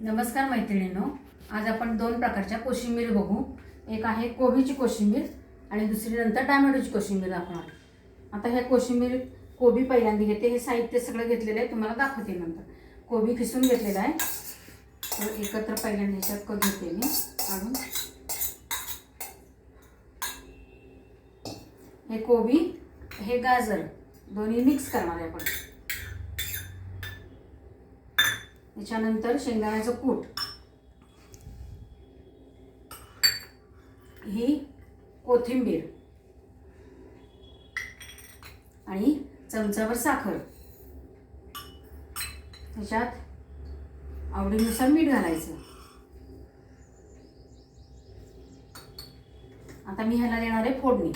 नमस्कार मैत्रिणींनो. आज आपण दोन प्रकारच्या कोशिंबीर बघू. एक आहे कोबीची कोशिंबीर आणि दुसरी नंतर टॅमॅटोची कोशिंबीर दाखवणार आता हे कोशिंबीर कोबी पहिल्यांदा घेते. हे साहित्य सगळं घेतलेलं आहे. तुम्हाला दाखवते नंतर. कोबी खिसून घेतलेला आहे. तर एकत्र पहिल्यांदा ह्याच्यात क- घेते मी. काढून. हे कोबी हे गाजर दोन्ही मिक्स करणार आहे आपण. त्याच्यानंतर शेंगदाण्याचं कूट. ही कोथिंबीर. आणि चमचावर साखर. त्याच्यात आवडीनुसार मीठ घालायचं. आता मी ह्याला देणार आहे फोडणी.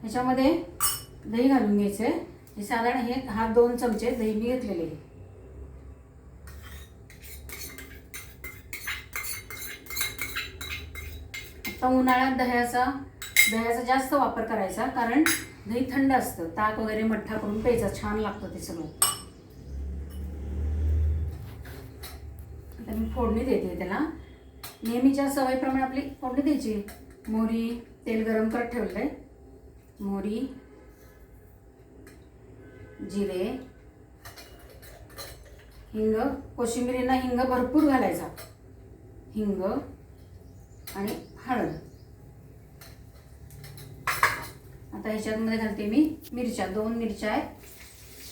ह्याच्यामध्ये दही घालून घ्यायचं आहे हे साधारण हे हा दोन चमचे दही मी घेतलेले आहे. आता उन्हाळ्यात दह्याचा दह्याचा जास्त वापर करायचा कारण दही थंड असतं. ताक वगैरे मठ्ठा करून प्यायचा छान लागतं ते सगळं. आता मी फोडणी देते त्याला. नेहमीच्या सवयीप्रमाणे आपली फोडणी द्यायची. मोहरी तेल गरम करत ठेवलं आहे मोहरी जिरे हिंग कोशिंबिरींना हिंग भरपूर घालायचा. हिंग आणि हळद. आता ह्याच्यामध्ये घालते मी मिरच्या. दोन मिरच्या आहेत.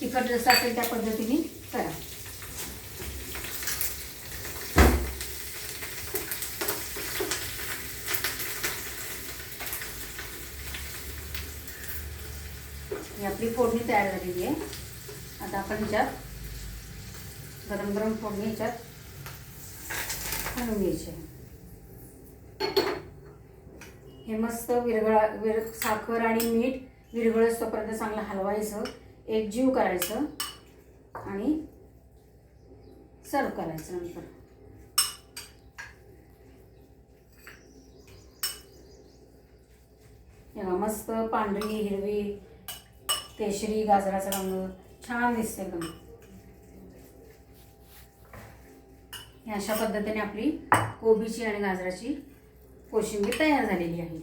तिखट जसं असेल त्या पद्धतीने करा. ही आपली फोडणी तयार झालेली आहे. आता आपण ह्याच्यात गरम गरम फोडणी ह्याच्यात घालून घ्यायची हे मस्त विरघळा विर साखर आणि मीठ विरघळस तोपर्यंत चांगलं हलवायचं एक जीव करायचं आणि सर्व करायचं नंतर. मस्त पांढरी हिरवी केशरी गाजराचा रंग छान दिसते एकदम अशा पद्धतीने आपली कोबीची आणि गाजराची कोशिंबीर तयार झालेली आहे.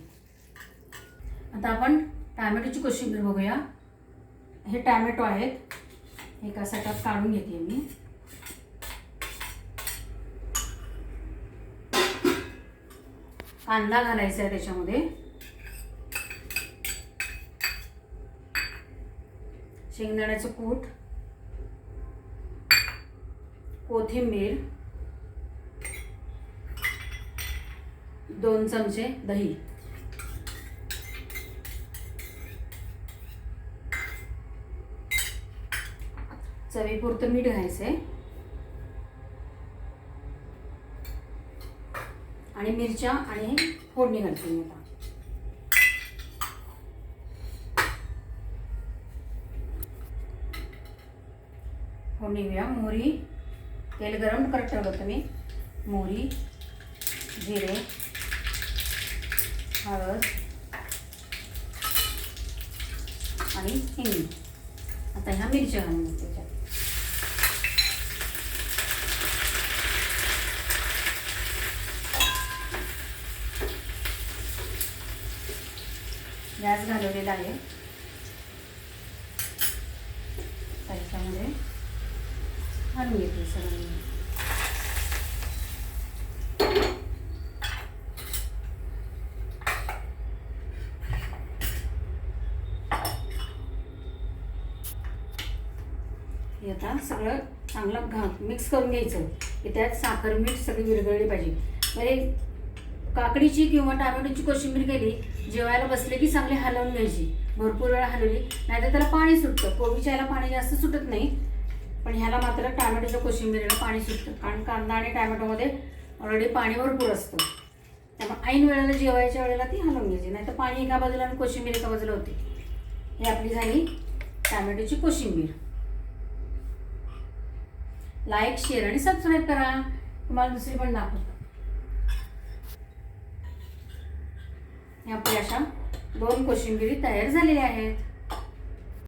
आता आपण टॅमॅटोची कोशिंबीर बघूया. हे टॅमॅटो आहेत. एका सटात काढून घेते मी. कांदा घालायचा आहे त्याच्यामध्ये. शेंगदाण्याचं कूट कोथिंबीर दोन चमचे दही. चवीपुरतं मीठ घ्यायचंय. आणि मिरच्या आणि फोडणी घालते मी आता. फोडणी घेऊया. मोहरी तेल गरम करत ठेवलं होतं मी मोहरी जिरे हळद आणि हिंग. आता ह्या मिरच्या घालून त्याच्यात. गॅस घालवलेला आहे. त्याच्यामध्ये घालून घेते सगळं हे आता सगळं चांगलं घा मिक्स करून घ्यायचं. की त्यात साखर मीठ सगळी विरघळली पाहिजे. म्हणजे काकडीची किंवा टोमॅटोची कोशिंबीर केली जेवायला बसले की चांगली हलवून घ्यायची. भरपूर वेळा हलवली नाहीतर त्याला पाणी सुटतं. कोबीच्या याला पाणी जास्त सुटत नाही. पण ह्याला मात्र टोमॅटोच्या कोशिंबिरीला पाणी सुटतं. कारण कांदा आणि टॅमॅटोमध्ये ऑलरेडी पाणी भरपूर असतं. त्यामुळे ऐन वेळेला जेवायच्या वेळेला ती हलवून घ्यायची. नाही तर पाणी एका बाजूला आणि कोशिंबीर एका बाजूला होती. ही आपली झाली टोमॅटोची कोशिंबीर. लाईक शेअर आणि सबस्क्राईब करा. तुम्हाला दुसरी पण दाखवतो. या आपल्या अशा दोन कोशिंबिरी तयार झालेल्या आहेत.